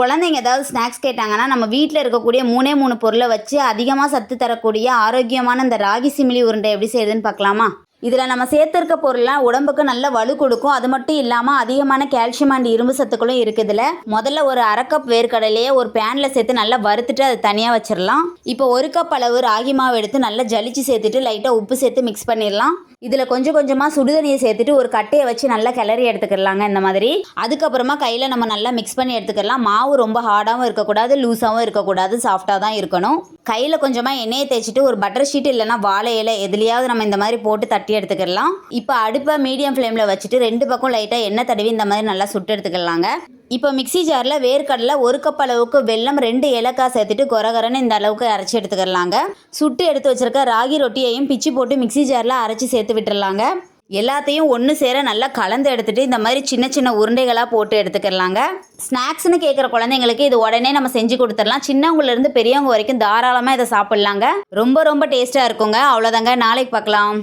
குழந்தைங்க ஏதாவது ஸ்நாக்ஸ் கேட்டாங்கன்னா நம்ம வீட்டில் இருக்கக்கூடிய மூணே மூணு பொருளை வச்சு அதிகமாக சத்து தரக்கூடிய ஆரோக்கியமான இந்த ராகி சிமிலி உருண்டை எப்படி செய்யுதுன்னு பார்க்கலாமா? இதில் நம்ம சேர்த்துருக்க பொருள்லாம் உடம்புக்கு நல்ல வலு கொடுக்கும். அது மட்டும் இல்லாமல் அதிகமான கால்சியம் அண்ட் இரும்பு சத்துக்களும் இருக்குதுல முதல்ல ஒரு அரை கப் வேர்க்கடலையே ஒரு பேனில் சேர்த்து நல்லா வறுத்துட்டு அதை தனியாக வச்சிடலாம். இப்போ ஒரு கப் அளவு ராகி மாவு எடுத்து நல்லா ஜலிச்சு சேர்த்துட்டு லைட்டாக உப்பு சேர்த்து மிக்ஸ் பண்ணிடலாம். இதில் கொஞ்சம் கொஞ்சமாக சுடுதண்ணியை சேர்த்துட்டு ஒரு கட்டையை வச்சு நல்லா கிளறி எடுத்துக்கிடலாங்க இந்த மாதிரி. அதுக்கப்புறமா கையில் நம்ம நல்லா மிக்ஸ் பண்ணி எடுத்துக்கலாம். மாவு ரொம்ப ஹார்டாகவும் இருக்கக்கூடாது லூஸாகவும் இருக்கக்கூடாது சாஃப்டாக தான் இருக்கணும். கையில் கொஞ்சமாக எண்ணெயை தேய்ச்சிட்டு ஒரு பட்டர் ஷீட் இல்லைன்னா வாழை இலை எதுலையாவது நம்ம இந்த மாதிரி போட்டு தட்டி எடுத்துக்கிடலாம் இப்போ அடுப்பை மீடியம் ஃப்ளேமில் வச்சுட்டு ரெண்டு பக்கம் லைட்டாக எண்ணெய் தடவி இந்த மாதிரி நல்லா சுட்டு எடுத்துக்கலாங்க. இப்போ மிக்ஸி ஜாரில் வேர்க்கடலை ஒரு கப் அளவுக்கு வெல்லம் ரெண்டு ஏலக்காய் சேர்த்துட்டு கொரகரன்னு இந்த அளவுக்கு அரைச்சி எடுத்துக்கிறலாங்க. சுட்டு எடுத்து வச்சிருக்க ராகி ரொட்டியையும் பிச்சு போட்டு மிக்ஸி ஜாரில் அரைச்சி சேர்த்து விட்டுறலாங்க. எல்லாத்தையும் ஒன்று சேர நல்லா கலந்து எடுத்துட்டு இந்த மாதிரி சின்ன சின்ன உருண்டைகளாக போட்டு எடுத்துக்கிறலாங்க. ஸ்நாக்ஸ்னு கேட்குற குழந்தைங்களுக்கு இது உடனே நம்ம செஞ்சு கொடுத்துடலாம். சின்னவங்கலேருந்து பெரியவங்க வரைக்கும் தாராளமாக இதை சாப்பிட்லாங்க. ரொம்ப ரொம்ப டேஸ்ட்டாக இருக்குங்க. அவ்வளோதாங்க நாளைக்கு பார்க்கலாம்.